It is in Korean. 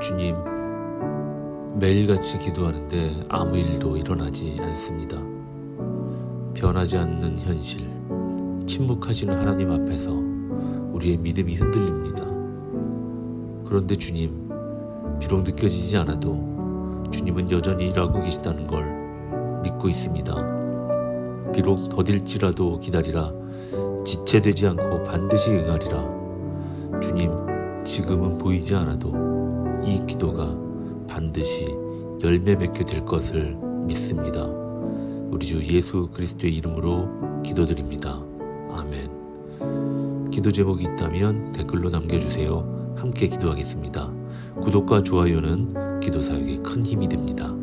주님, 매일같이 기도하는데 아무 일도 일어나지 않습니다. 변하지 않는 현실, 침묵하시는 하나님 앞에서 우리의 믿음이 흔들립니다. 그런데 주님, 비록 느껴지지 않아도 주님은 여전히 일하고 계시다는 걸 믿고 있습니다. 비록 더딜지라도 기다리라, 지체되지 않고 반드시 응하리라. 주님, 지금은 보이지 않아도 이 기도가 반드시 열매 맺게 될 것을 믿습니다. 우리 주 예수 그리스도의 이름으로 기도드립니다. 아멘. 기도 제목이 있다면 댓글로 남겨주세요. 함께 기도하겠습니다. 구독과 좋아요는 기도 사역에 큰 힘이 됩니다.